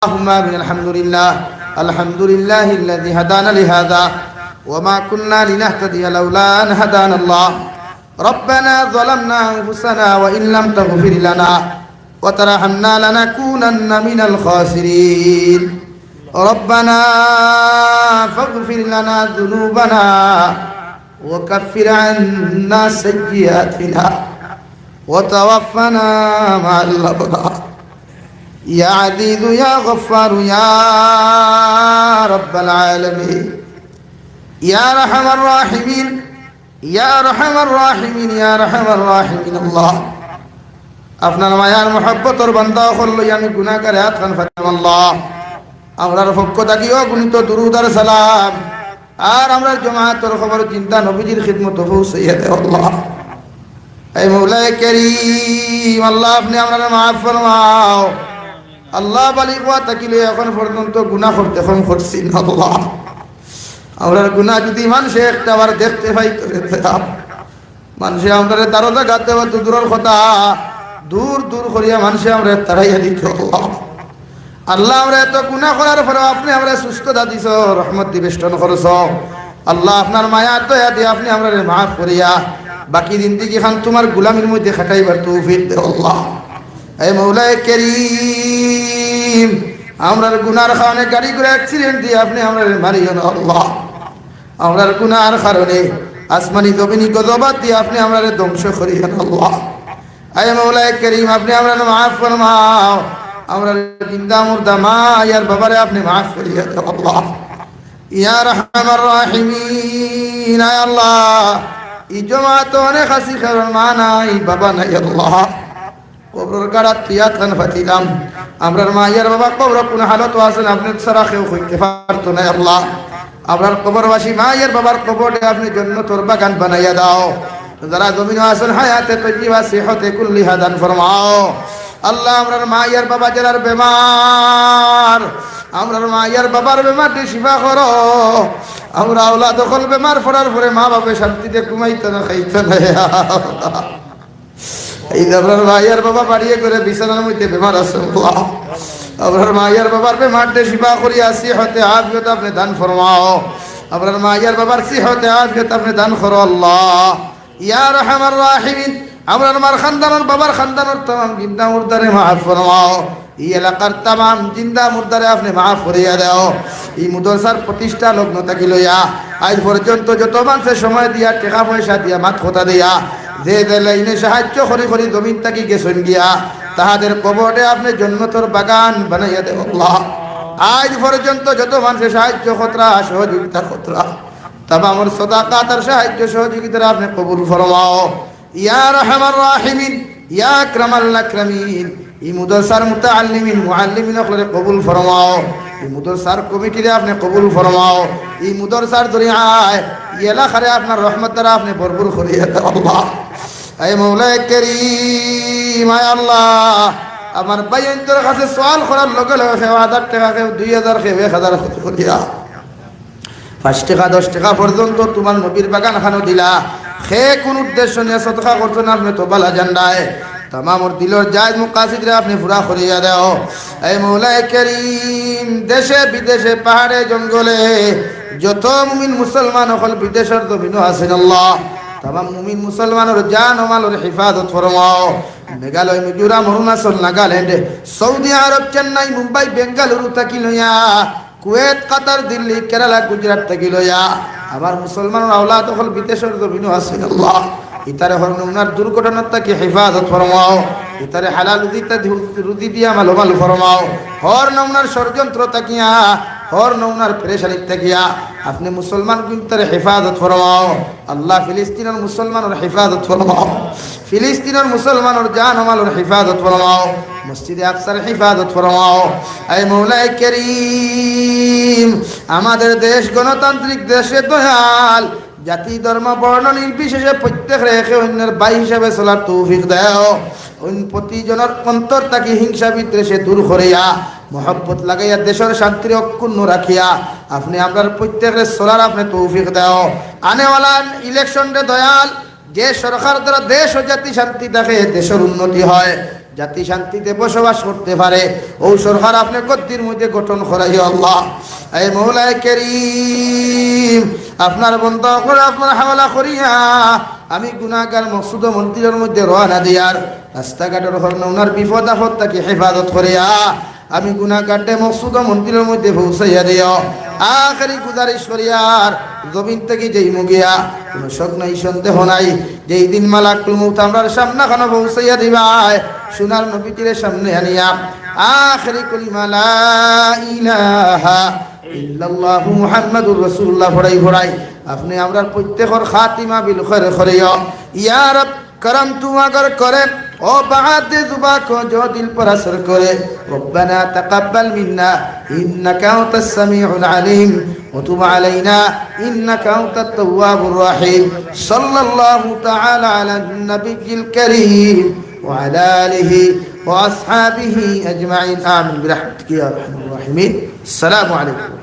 اللهم الحمد لله الحمد لله الذي هدانا لهذا وما كنا لنهتدي لولا أن هدانا الله ربنا ظلمنا أنفسنا وإن لم تغفر لنا وترحمنا لنكونن من الخاسرين ربنا فاغفر لنا ذنوبنا وكفر عنا سيئاتنا وتوفنا مع الأبرار ইয়া আজিজু ইয়া গফফার ইয়া রব্বাল আলামিন। ইয়া রাহমার রাহিমিন, ইয়া রাহমার রাহিমিন, ইয়া রাহমার রাহিমিন আল্লাহ। আপনার মায়ার মহব্বতর বান্দা হল্লো আমি গুণাকারে হাত খান ফাতাম আল্লাহ। আমরার পক্ষ থাকিও গুণিত দুরুদার সালাম। আর আমরা জমাতর খবর চিন্তা নবীজির খিদমত পৌঁছাইয়া দে আল্লাহ। এই মৌলায় কেরিম, আল্লাহ আপনি আমরা মাফ ফরমাও। আল্লাহ বালি কোয়া থাকিলে এখন পর্যন্ত গুনাহ করতে কম করছি আল্লাহ। আমরা গুনাহ যদি মানুষে একটা আবার দেখতে পাই মানুষে আমরা তারও দেখাতে হবে দূরের কথা। দূর দূর করিয়া মানুষে আমরা তাড়াইয়া দিত আল্লাহ। আমরা এত গুনাহ করার পরে আপনি আমরা সুস্থতা দিছ, রহমত দিবেষ্টন করছ। আল্লাহ আপনার মায়া দয়া দিয়ে আপনি আমরা মাফ করিয়া বাকি দিন দিকে খান তোমার গুলামির মধ্যে খাটাইবার দে আল্লাহ। এই মৌলায় করিম, আমরার গুনার কারণে গাড়ি করে অ্যাক্সিডেন্ট দিয়ে আপনি আমরা মারিও না, আল্লাহ। আমরার গুনার কারণে আসমানি জমিনি গজবাদ দিয়ে আপনি আমরা ধ্বংস করিও না, আল্লাহ। আমরা আমরা জিন্দা মাফ অনেক বাবা নাই, আল্লাহ। কবরের গাড়া তিয়াত খান ফাতিলাম। আমরার মাইয়ার বাবা কবর কোন হালত আছেন আপনি সারা কেউ হইতে পারতো না আল্লাহ। আপনার কবরবাসী মাইয়ের বাবার কবরে আপনি জন্য তোর বাগান বানাইয়া দাও। যারা জমিন আছেন, হায়াতে তৈবা সেহতে কুল্লি হাদান ফরমাও। আল্লাহ আমরার মাইয়ার বাবা জেলার বেমার। আমরার মাইয়ার বাবার বেমারটি শিফা করো। আমরা ওলা দখল বেমার ফরার পরে মা বাবা শান্তিতে ঘুমাইতে না খাইতে না এই আপনার মাইয়ার বাবা বাড়িয়ে করে বিছানার মধ্যে বেমার আছে আপনার মাইয়ার বাবার বেমারটে শিবা করি আসি হতে আফিয়ত আপনি দান ফরমাও। আপনার মাইয়ার বাবার সি হতে আফিয়ত আপনি দান করো, আল্লাহ। ইয়া রহমান রাহিমিন, আপনার মার খানদানোর বাবার খানদানোর তাম জিন্দা মুর্দারে মাফ ফরমাও। এই এলাকার তাম জিন্দা মুর্দারে আপনি মাফ করিয়া দাও। এই মুদরসার প্রতিষ্ঠা লগ্ন থাকি লইয়া, আজ পর্যন্ত যত মানুষের সময় দিয়া, টাকা পয়সা দিয়া, মাত কথা দিয়া যে লাইনে সাহায্য করি করি জমিন তাকি গেছেন গিয়া, তাহাদের কবরে আপনি জন্মতর বাগান বানাইয়া দেব আজ পর্যন্ত যত মানুষের সাহায্য খতরা সহযোগিতা খতরা আমার সদাকাতার সাহায্য সহযোগিতা আপনি কবুল ফরমাও। ইয়া রহমান রাহিমিন, ইয়া ক্রামাল আক্রামিন এই মুদরসার মুতাআল্লিমিন, মুআল্লিমিন অকলরে কবুল ফরমাও। এই মুদরসার কমিটিরে আপনি কবুল ফরমাও। এই মুদরসার দরিয়ায় এলাকারে আপনার রহমত দ্বারা আপনি ভরপুর করিয়া আল্লাহ। এই মৌলায় করিম আল্লাহ। আমার বাইন্তর কাছে সওয়াল করার লগে লগে কেউ হাজার টাকা কেউ দুই হাজার কেউ এক হাজার করিয়া পাঁচ টাকা, দশ টাকা পর্যন্ত তোমার নবীর বাগান খানো দিলা। সে কোন উদ্দেশ্য নিয়ে সতকা করছ না, আপনি তো বালা জান্ডায়। তামামর দিলর জায়জ মুকাসিদরে, আপনি পুরা করিয়া দাও। এই মৌলায় করিম, দেশে বিদেশে পাহাড়ে জঙ্গলে যত মুমিন মুসলমান হল, বিদেশের জমিনও আছেন আল্লাহ। তামাম মুমিন মুসলমানের জান ও মালের হিফাজত ফরমাও। মেঘালয়, মিজোরাম, অরুণাচল, নাগাল্যান্ড, সৌদি আরব, চেন্নাই, মুম্বাই, বেঙ্গালুরু থাকি লইয়া, কুয়েত, কাতার, দিল্লি, কেরালা, গুজরাট থেকে লইয়া। আমার মুসলমান আওলাদ হল বিদেশের জমিনও আছেন আল্লাহ। ইতারে নমুনার দুর্ঘটনার তাকে হেফাজত ফরমাও। ইতারে হালাল উদিতা রুদি দিয়া মালো মাল ফরমাও। হর নমুনার ষড়যন্ত্র তাকিয়া হর নমুনার ফেরেশানির তাকিয়া আপনি মুসলমান কিন্তু হেফাজত ফরমাও। আল্লাহ ফিলিস্তিনের মুসলমানের হেফাজত ফরমাও। ফিলিস্তিনের মুসলমানের জান মালের হেফাজত ফরমাও। মসজিদে আকসার হেফাজত ফরমাও। এই মৌলাই করিম, আমাদের দেশ গণতান্ত্রিক দেশে দয়াল। জাতি, ধর্ম, বর্ণ নির্বিশেষে প্রত্যেক রেখে অন্যের বাই হিসাবে চলার তৌফিক দেও। প্রতিজনের অন্তর তাকে হিংসা বিদ্বেষে দূর করিয়া মহব্বত লাগাইয়া দেশের শান্তির অক্ষুণ্ণ রাখিয়া আপনি আপনার প্রত্যেকের সোলার আপনি তৌফিক দেও। ইলেকশন রে দয়াল, যে সরকার দ্বারা দেশ ও জাতি শান্তি থাকে দেশের উন্নতি হয়, জাতি শান্তিতে বসবাস করতে পারে। ও সরকার আপনি গদ্দির মধ্যে গঠন করাই আল্লাহ। এই মৌলায় কেরিম, আপনার বন্ধ করে আপনার হাওলা করিয়া আমি গুণাগার মকসুদ মন্দিরের মধ্যে রওনা দিয়ার, রাস্তাঘাটের হরণ ওনার বিপদ আপদ তাকে হেফাজত করিয়া আমি গুণাকাটে মকসুদ মন্দিরের মধ্যে পৌঁছাইয়া দিও আখারি গুদারিশ করিয়ার জমিন থেকে যেই মুগিয়া, কোনো শোক নাই, সন্দেহ নাই। যেই দিন মালা কুলমুত আমরার সামনা খানো পৌঁছাইয়া দিবাই সোনার নবীটির সামনে আনিয়া, আখরি কলিমালা ইলাহা ইল্লাল্লাহ মুহাম্মাদুর রাসূলুল্লাহ ফড়াই ফড়াই আপনি আমরার প্রত্যেকর খাতিমা বিল খরে খরে ইয়া রব, করম তুমাগর করে وبعد ذباك وجود البرسر كره ربنا تقبل منا إنك أنت السميع العليم وتب علينا إنك أنت التواب الرحيم صلى الله تعالى على النبي الكريم وعلى آله وأصحابه أجمعين آمين برحمتك يا أرحم الراحمين السلام عليكم